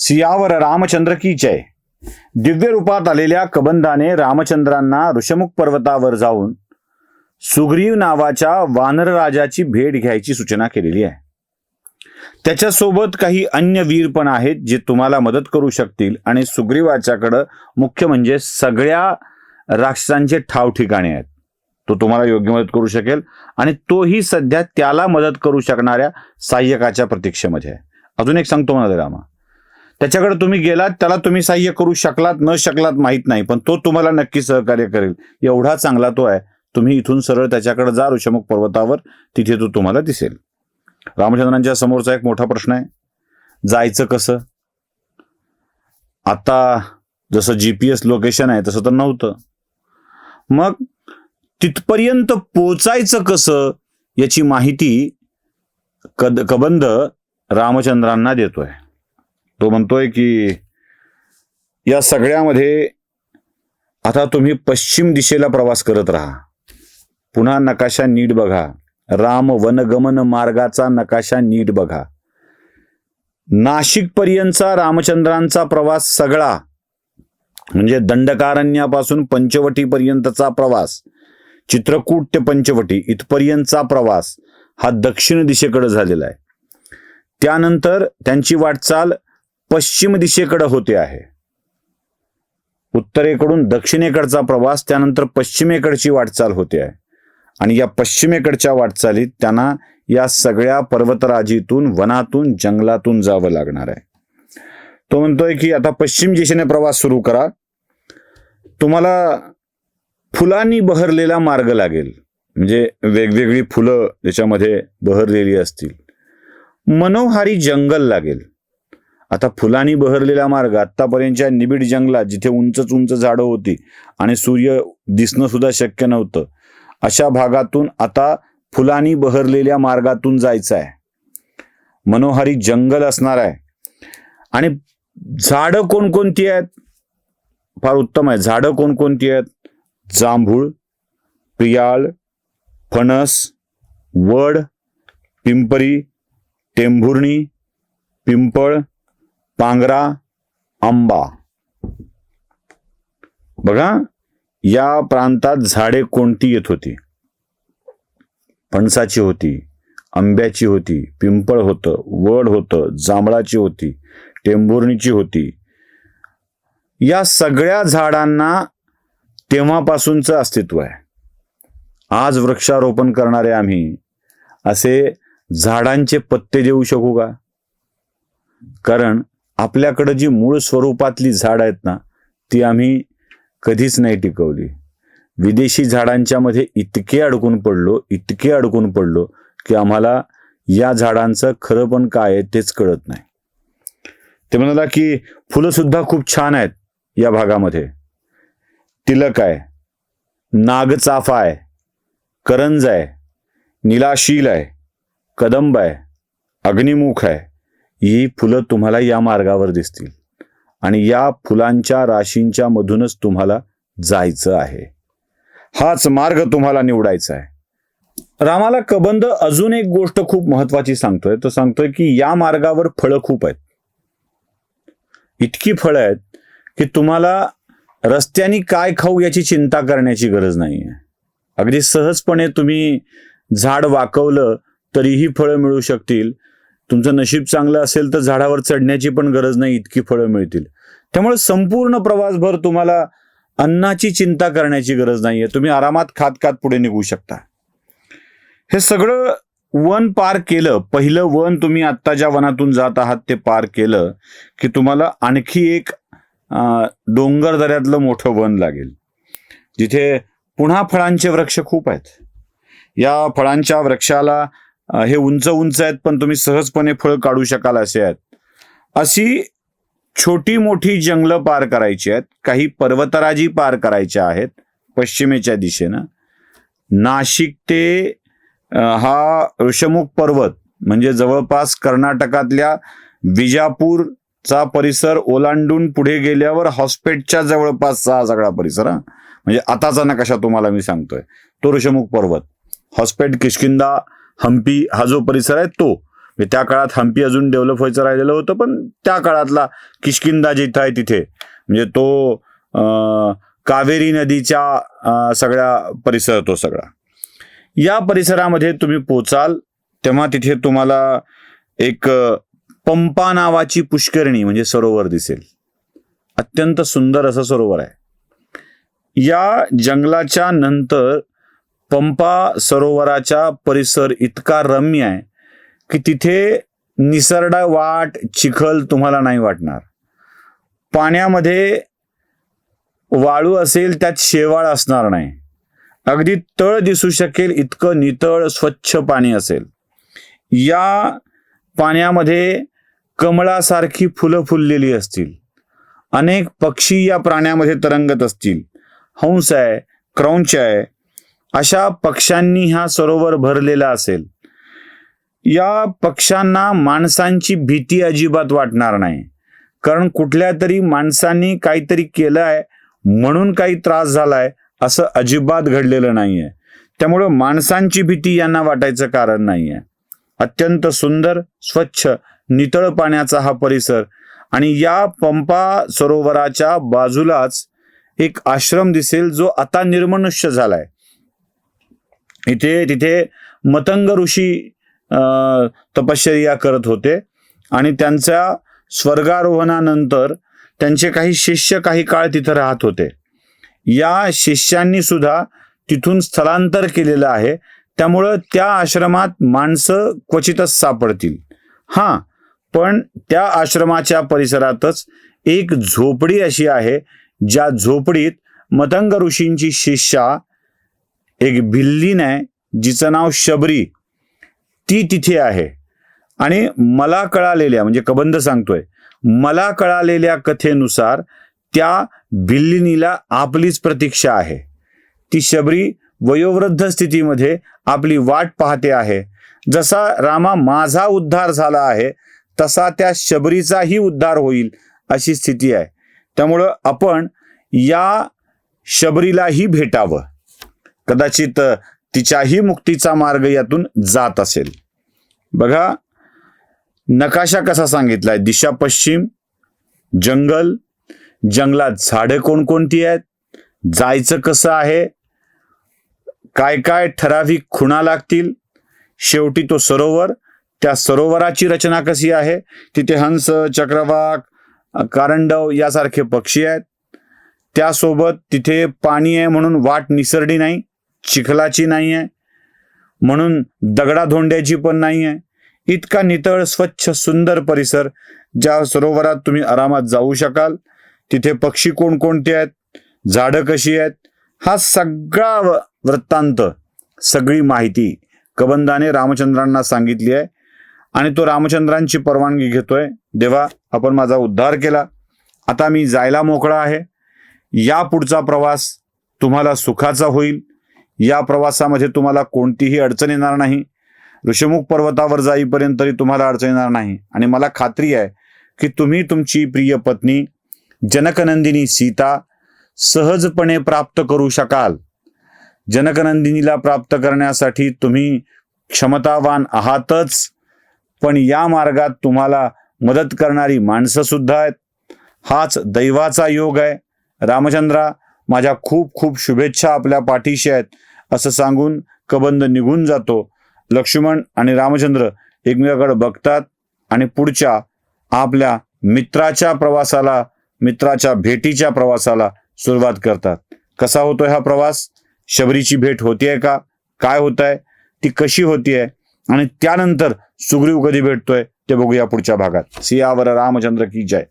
सियावर रामचंद्र की जय? दिव्य रूपात आलेल्या कबंधाने रामचंद्रांना ऋषमुख पर्वतावर जाऊन सुग्रीव नावाच्या वानर राजाची भेट घ्यायची सूचना केलेली आहे. त्याच्यासोबत काही अन्य वीर पण आहेत जे तुम्हाला मदत करू शकतील आणि सुग्रीवाच्याकडं मुख्य म्हणजे सगळ्या राक्षसांचे ठाव ठिकाणे आहेत. तो तुम्हाला योग्य मदत करू शकेल आणि तोही सध्या त्याला मदत करू शकणाऱ्या सहाय्यकाच्या प्रतीक्षेमध्ये आहे. अजून एक सांगतो मला रामा. त्याच्याकडे तुम्ही गेलात त्याला तुम्ही सहाय्य करू शकलात न शकलात माहीत नाही पण तो तुम्हाला नक्की सहकार्य करेल. एवढा चांगला तो आहे. तुम्ही इथून सरळ त्याच्याकडे जा ऋषमुख पर्वतावर. तिथे तो तुम्हाला दिसेल. रामचंद्रांच्या समोरचा एक मोठा प्रश्न आहे. जायचं कसं? आता जसं जी पी एस लोकेशन आहे तसं तर नव्हतं. मग तिथपर्यंत पोचायचं कसं? याची माहिती कद कबंद रामचंद्रांना देतोय. तो म्हणतोय की या सगळ्यामध्ये आता तुम्ही पश्चिम दिशेला प्रवास करत राहा. पुन्हा नकाशा नीट बघा. राम वनगमन मार्गाचा नकाशा नीट बघा. नाशिक पर्यंतचा रामचंद्रांचा प्रवास सगळा म्हणजे दंडकारण्यापासून पंचवटी पर्यंतचा प्रवास चित्रकूट ते पंचवटी इथपर्यंतचा प्रवास हा दक्षिण दिशेकडे झालेला आहे. त्यानंतर त्यांची वाटचाल पश्चिम दिशेकडे होते आहे. उत्तरेकडून दक्षिणेकडचा प्रवास त्यानंतर पश्चिमेकडची वाटचाल होते आहे. आणि या पश्चिमेकडच्या वाटचालीत त्यांना या सगळ्या पर्वतराजीतून वनातून जंगलातून जावं लागणार आहे. तो म्हणतोय की आता पश्चिम दिशेने प्रवास सुरू करा. तुम्हाला फुलांनी बहरलेला मार्ग लागेल. म्हणजे वेगवेगळी फुलं त्याच्यामध्ये बहरलेली असतील. मनोहारी जंगल लागेल. आता फुलांनी बहरलेला मार्ग आत्तापर्यंतच्या निबिड जंगलात जिथे उंचच उंच झाडं होती आणि सूर्य दिसणं सुद्धा शक्य नव्हतं अशा भागातून आता फुलांनी बहरलेल्या मार्गातून जायचं आहे मनोहारी जंगल असणार आहे. आणि झाडं कोणकोणती आहेत? फार उत्तम आहे. झाडं कोणकोणती आहेत? जांभूळ पियाळ फणस वड पिंपरी टेंभुर्णी पिंपळ पांगरा आंबा. बघा या प्रांतात झाडे कोणती येत होती? फणसाची होती आंब्याची होती पिंपळ होतं वड होतं जांभळाची होती टेंभुर्णीची होती. या सगळ्या झाडांना तेव्हापासूनचं अस्तित्व आहे. आज वृक्षारोपण करणारे आम्ही असे झाडांचे पत्ते देऊ शकू का? कारण आपल्याकडं जी मूळ स्वरूपातली झाड आहेत ना ती आम्ही कधीच नाही टिकवली. विदेशी झाडांच्या मध्ये इतके अडकून पडलो इतके अडकून पडलो की आम्हाला या झाडांचं खरं पण काय आहे तेच कळत नाही. ते म्हणाला की फुलं सुद्धा खूप छान आहेत या भागामध्ये. तिलक आहे नागचाफा आहे करंज आहे निलाशील आहे कदंब आहे अग्निमुख आहे. ही फुलं तुम्हाला या मार्गावर दिसतील. आणि या फुलांच्या राशींच्या मधूनच तुम्हाला जायचं आहे. हाच मार्ग तुम्हाला निवडायचा आहे. रामाला कबंद अजून एक गोष्ट खूप महत्वाची सांगतोय. तो सांगतोय की या मार्गावर फळं खूप आहेत. इतकी फळं आहेत की तुम्हाला रस्त्याने काय खाऊ याची चिंता करण्याची गरज नाही आहे अगदी सहजपणे तुम्ही झाड वाकवलं तरीही फळं मिळू शकतील. तुमचं नशीब चांगलं असेल तर झाडावर चढण्याची पण गरज नाही इतकी फळं मिळतील. त्यामुळे संपूर्ण प्रवासभर तुम्हाला अन्नाची चिंता करण्याची गरज नाहीये. तुम्ही आरामात खात खात पुढे निघू शकता. हे सगळं वन पार केलं पहिलं वन तुम्ही आत्ता ज्या वनातून जात आहात ते पार केलं की तुम्हाला आणखी एक डोंगर दऱ्यातलं मोठं वन लागेल. जिथे पुन्हा फळांचे वृक्ष खूप आहेत. या फळांच्या वृक्षाला हे उंच उंच आहेत पण तुम्ही सहजपणे फळ काढू शकाल असे आहेत. अशी छोटी मोठी जंगलं पार करायची आहेत काही पर्वतराजी पार करायच्या आहेत पश्चिमेच्या दिशेनं. नाशिक ते हा ऋषमुख पर्वत म्हणजे जवळपास कर्नाटकातल्या विजापूरचा परिसर ओलांडून पुढे गेल्यावर हॉस्पेटच्या जवळपासचा हा सगळा परिसर हा. म्हणजे आताचा नकाशा तुम्हाला मी सांगतोय. तो ऋषमुख पर्वत. हॉस्पेट किशकिंदा हम्पी हा जो परिसर आहे तो. म्हणजे त्या काळात हम्पी अजून डेव्हलप व्हायचं राहिलेलं होतं पण त्या काळातला किशकिंदा जिथं आहे तिथे. म्हणजे तो कावेरी नदीच्या सगळ्या परिसर तो सगळा. या परिसरामध्ये तुम्ही पोचाल तेव्हा तिथे तुम्हाला एक पंपा नावाची पुष्करणी म्हणजे सरोवर दिसेल. अत्यंत सुंदर असं सरोवर आहे. या जंगलाच्या नंतर पंपा सरोवराचा परिसर इतका रम्य आहे की तिथे निसरडा वाट चिखल तुम्हाला नाही वाटणार. पाण्यामध्ये वाळू असेल त्यात शेवाळ असणार नाही. अगदी तळ दिसू शकेल इतकं नितळ स्वच्छ पाणी असेल. या पाण्यामध्ये कमळासारखी फुलं फुललेली असतील. अनेक पक्षी या प्राण्यामध्ये तरंगत असतील. हंस आहे क्रौंच आहे अशा पक्ष्यांनी हा सरोवर भरलेला असेल. या पक्ष्यांना माणसांची भीती अजिबात वाटणार नाही. कारण कुठल्या तरी माणसांनी काहीतरी केलं आहे म्हणून काही त्रास झालाय असं अजिबात घडलेलं नाहीये. त्यामुळं माणसांची भीती यांना वाटायचं कारण नाहीये. अत्यंत सुंदर स्वच्छ नितळ पाण्याचा हा परिसर आणि या पंपा सरोवराच्या बाजूलाच एक आश्रम दिसेल जो आता निर्मनुष्य झालाय. इथे तिथे मतंग ऋषी तपश्चर्या करत होते. आणि त्यांच्या स्वर्गारोहणानंतर त्यांचे काही शिष्य काही काळ तिथं राहत होते. या शिष्यांनी सुद्धा तिथून स्थलांतर केलेलं आहे. त्यामुळं त्या आश्रमात माणसं क्वचितच सापडतील. हां पण त्या आश्रमाच्या परिसरातच एक झोपडी अशी आहे ज्या झोपडीत मतंग ऋषींची शिष्या एक भिल्लीन आहे जिचं नाव शबरी. ती तिथे आहे. आणि मला कळालेल्या म्हणजे कबंध सांगतोय मला कळालेल्या कथेनुसार त्या भिल्लिनीला आपलीच प्रतीक्षा आहे. ती शबरी वयोवृद्ध स्थितीमध्ये आपली वाट पाहते आहे. जसा रामा माझा उद्धार झाला आहे तसा त्या शबरीचाही उद्धार होईल अशी स्थिती आहे. त्यामुळं आपण या शबरीलाही भेटावं. कदाचित तिच्याही मुक्तीचा मार्ग यातून जात असेल. बघा नकाशा कसा सांगितलाय? दिशा पश्चिम जंगल जंगलात झाडं कोणकोणती आहेत? जायचं कसं आहे? काय काय ठराविक खुणा लागतील? शेवटी तो सरोवर त्या सरोवराची रचना कशी आहे? तिथे हंस चक्रवाक कारंडव यासारखे पक्षी आहेत. त्यासोबत तिथे पाणी आहे म्हणून वाट निसरडी नाही. चिखलाची नाही आहे म्हणून दगडाधोंड्याची पण नाही आहे इतका नितळ स्वच्छ सुंदर परिसर ज्या सरोवरात तुम्ही आरामात जाऊ शकाल. तिथे पक्षी कोणकोणते आहेत? झाडं कशी आहेत? हा सगळा वृत्तांत सगळी माहिती कबंदाने रामचंद्रांना सांगितली आहे. आणि तो रामचंद्रांची परवानगी घेतोय. देवा आपण माझा उद्धार केला. आता मी जायला मोकळा आहे. या पुढचा प्रवास तुम्हाला सुखाचा होईल. या प्रवासामध्ये तुम्हाला कोणतीही अडचण येणार नाही. ऋषमुख पर्वतावर जाईपर्यंत तरी तुम्हाला अडचण येणार नाही. आणि मला खात्री आहे की तुम्ही तुमची प्रिय पत्नी जनकनंदिनी सीता सहजपणे प्राप्त करू शकाल. जनकनंदिनीला प्राप्त करण्यासाठी तुम्ही क्षमतावान आहातच पण या मार्गात तुम्हाला मदत करणारी माणसं सुद्धा आहेत. हाच दैवाचा योग आहे. रामचंद्रा माझ्या खूप खूप शुभेच्छा आपल्या पाठीशी आहेत. असं सांगून कबंद निघून जातो. लक्ष्मण आणि रामचंद्र एकमेकाकडे बघतात आणि पुढच्या आपल्या मित्राच्या प्रवासाला मित्राच्या भेटीच्या प्रवासाला सुरुवात करतात. कसा होतोय हा प्रवास? शबरीची भेट होतीये का? काय होत आहे ती कशी होतीये? आणि त्यानंतर सुग्रीव कधी भेटतोय? ते बघूया पुढच्या भागात. सियावर रामचंद्र की जय.